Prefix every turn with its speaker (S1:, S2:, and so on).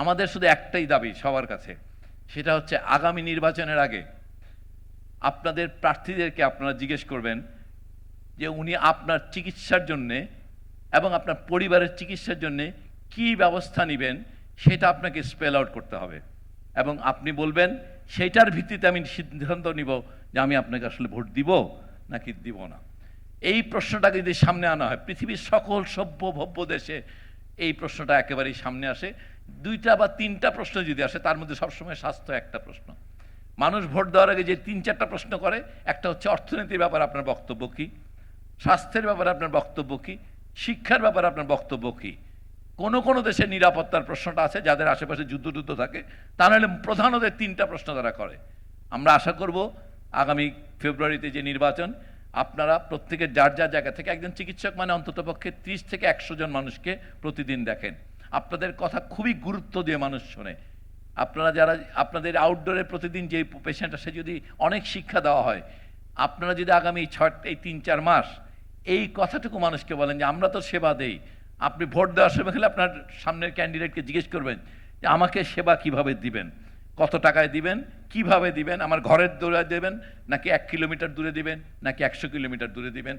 S1: আমাদের শুধু একটাই দাবি সবার কাছে, সেটা হচ্ছে আগামী নির্বাচনের আগে আপনাদের প্রার্থীদেরকে আপনারা জিজ্ঞেস করবেন যে উনি আপনার চিকিৎসার জন্যে এবং আপনার পরিবারের চিকিৎসার জন্যে কি ব্যবস্থা নেবেন, সেটা আপনাকে স্পেল আউট করতে হবে। এবং আপনি বলবেন সেইটার ভিত্তিতে আমি সিদ্ধান্ত নিব যে আমি আপনাকে আসলে ভোট দিব নাকি দিব না। এই প্রশ্নটাকে যদি সামনে আনা হয়, পৃথিবীর সকল সভ্য ভব্য দেশে এই প্রশ্নটা একেবারেই সামনে আসে। দুইটা বা তিনটা প্রশ্ন যদি আসে, তার মধ্যে সবসময় স্বাস্থ্য একটা প্রশ্ন। মানুষ ভোট দেওয়ার আগে যে তিন চারটা প্রশ্ন করে, একটা হচ্ছে অর্থনীতির ব্যাপারে আপনার বক্তব্য কী, স্বাস্থ্যের ব্যাপারে আপনার বক্তব্য কী, শিক্ষার ব্যাপারে আপনার বক্তব্য কী? কোনো কোনো দেশে নিরাপত্তার প্রশ্নটা আছে, যাদের আশেপাশে যুদ্ধ টুদ্ধ থাকে, তা নাহলে প্রধান ওদের তিনটা প্রশ্ন তারা করে। আমরা আশা করব আগামী ফেব্রুয়ারিতে যে নির্বাচন, আপনারা প্রত্যেকের যার যার জায়গা থেকে, একজন চিকিৎসক মানে অন্ততপক্ষে ত্রিশ থেকে একশো জন মানুষকে প্রতিদিন দেখেন। আপনাদের কথা খুবই গুরুত্ব দিয়ে মানুষ শোনে। আপনারা যারা, আপনাদের আউটডোরে প্রতিদিন যে পেশেন্ট আসে, যদি অনেক শিক্ষা দেওয়া হয়, আপনারা যদি আগামী ছয়, এই তিন, চার মাস এই কথাটুকু মানুষকে বলেন যে, আমরা তো সেবা দেই। আপনি ভোট দেওয়ার সময় হলে আপনার সামনের ক্যান্ডিডেটকে জিজ্ঞেস করবেন যে, আমাকে সেবা কীভাবে দিবেন? কত টাকায় দিবেন? কীভাবে দিবেন? আমার ঘরের দূরে দেবেন? নাকি এক কিলোমিটার দূরে দিবেন? নাকি একশো কিলোমিটার দূরে দিবেন?